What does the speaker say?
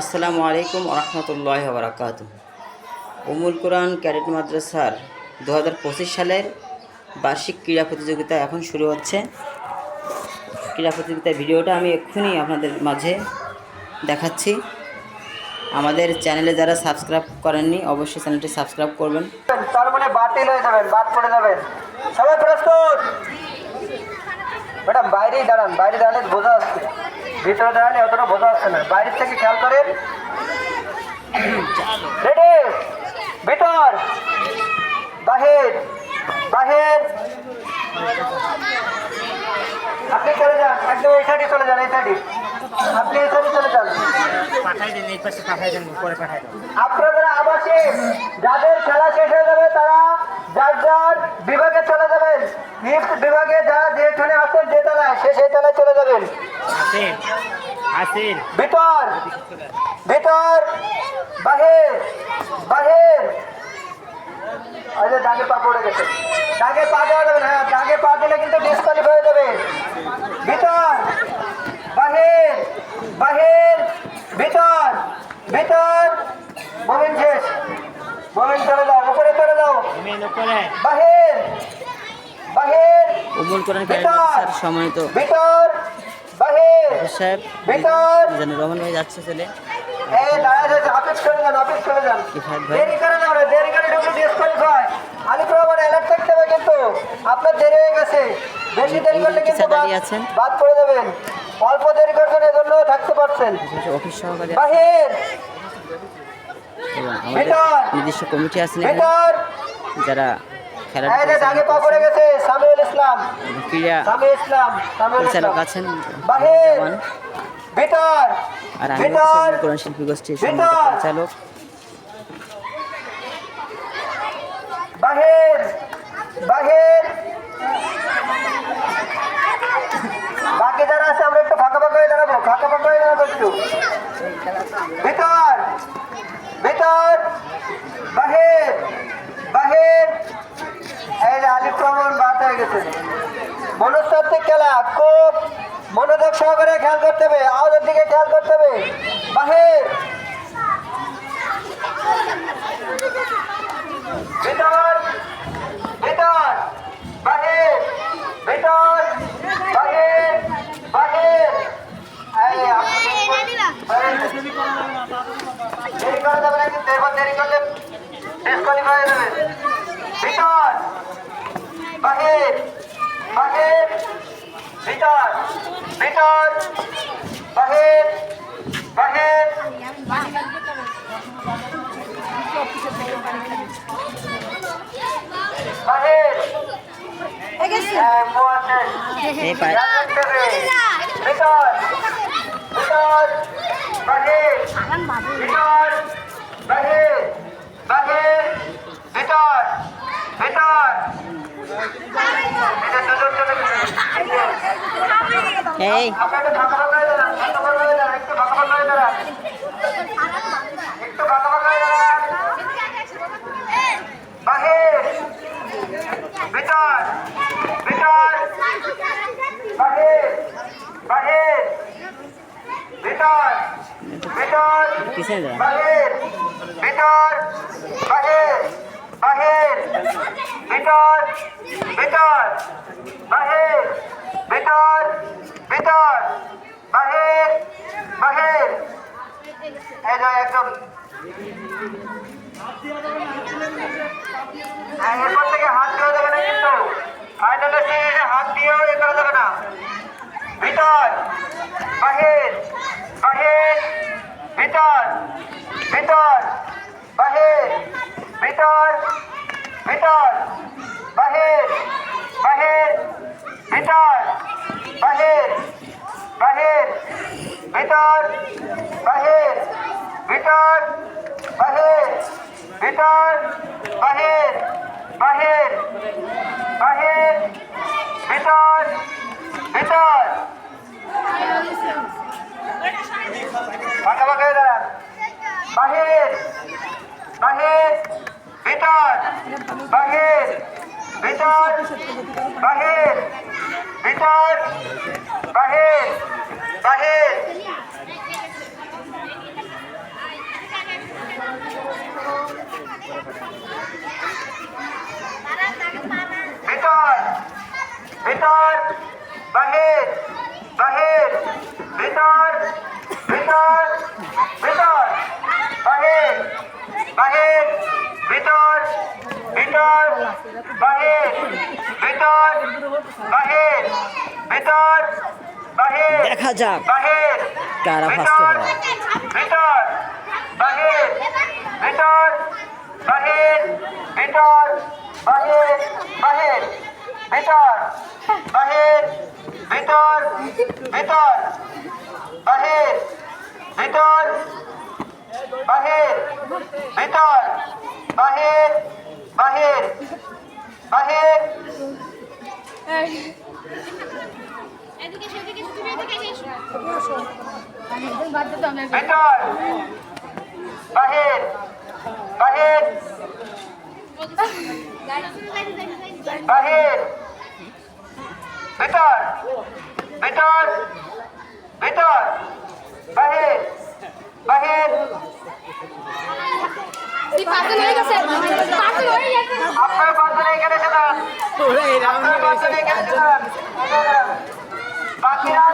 আসসালামু আলাইকুম রহমতুল্লাহ বারাকাত উমুল কোরআন ক্যাডেট মাদ্রাসার দু হাজার পঁচিশ সালের বার্ষিক ক্রীড়া প্রতিযোগিতা এখন শুরু হচ্ছে। ক্রীড়া প্রতিযোগিতার ভিডিওটা আমি এক্ষুনি আপনাদের মাঝে দেখাচ্ছি। আমাদের চ্যানেলে যারা সাবস্ক্রাইব করেননি, অবশ্যই চ্যানেলটি সাবস্ক্রাইব করবেন। তার মানে বাইরেই দাঁড়ান, বাইরে দাঁড়ালে বোঝা ভিতরে দাঁড়ালে অতটা বোঝা যাচ্ছে না। বাইরের থেকে খেয়াল করেন। রেডি? ভিতর। বাহির। বাহির। আপনি চলে যান। একদম এই সাইডে চলে যান এই সাইডে আপনি এই সাইডে চলে যান। পাঠাই দেন এই পাশে পাঠাই দেন পরে পাঠাই দেন। আপনারা আবাসিক যাদের খেলা শেষ হয়ে যাবে তারা যার যার বিভাগে চলে যাবেন। বিভাগে যারা যেখানে আছেন যে তলায় সে সেই তলায় চলে যাবেন। ভিতর ভিতর বাহির বাহির। আরে দাগে পা পড়ে গেছে। দাগে পা দেওয়া যাবে না হ্যাঁ দাগে পা দিলে কিন্তু ডিসকালিফাই হয়ে যাবে। ভিতর বাহির বাহির ভিতর ভিতর। মোমিন শেষ। মোমিন চলে যাও উপরে চলে যাও। উপরে। বাহির বাহির উমুল কোরআন ভিতর সাহেব। রহমান যাচ্ছে যান হবে কিন্তু। আপনার দেরি হয়ে গেছে। বেশি দেরি করলে কিন্তু বাদ- আছেন। বাদ পড়ে যাবেন। অল্প দেরি করছেন এজন্য থাকতে পারছেন। অফিস সহকারী বাহির। নির্দিষ্ট কমিটি আছেন এখানে, যারা ক্রীড়া পরিচালক আছেন আর আমি কোরআন শিল্পী গোষ্ঠীর সম্মানিত পরিচালক। বাহির। বাহির। বাকি যারা আছে আমরা একটু ফাঁকা ফাঁকা হয়ে দাঁড়াবো। ফাঁকা ফাঁকা হয়ে দাঁড়াবো একটু। ভিতর। ভিতর। বাহির। বাহির। হয়ে মনস্তাত্ত্বিক খেলা খুব মনোযোগ সহকারে খেয়াল করতে হবে আওয়াজের দিকে খেয়াল করতে হবে বাহির বাহির বাহির দেরি করা দেরি করলে ডিসকোয়ালিফাই হয়ে যাবে ভিতর বাহির বাহির ভিতর ভিতর বাহির বাহির। ভিতর ভিতর বাহির ভিতর বাহির বাহির ভিতর ভিতর এই হয়ে হয়ে হয়ে হয়ে পিছনে দাঁড়ান বাহির বাহির বাহির ভিতর ভিতর বাহির ভিতর ভিতর বাহির বাহির এই যে একদম। এরপর থেকে হাত দেওয়া যাবে না কিন্তু। ফাইনালের শেষে হাত দিয়েও এ করা যাবে না। ভিতর বাহির বাহির ভিতর ভিতর বাহির বাহির ভিতর বাহির বাহির ভিতর বাহির ভিতর বাহির ভিতর বাহির বাহির বাহির ভিতর ভিতর হয়ে দাঁড়ান। বাহির বাহির ভিতর বাহির ভিতর বাহির ভিতর বাহির বাহির। ভিতর বাহির ভিতর বাহির ভিতর বাহির দেখা যাক। বাহির কারা ভাসতে হয় ভিতর বাহির ভিতর বাহির ভিতর বাহির বাহির ভিতর বাহির ভিতর ভিতর বাহির ভিতর বাহির ভিতর বাহির বাহির বাহির। ভিতর। বাহির বাহির। বাহির। ভিতর ভিতর ভিতর। বাহির বাহির। আপনার বান্ধবী এখানে শোনান আপনার বান্ধবী এখানে বাকিরা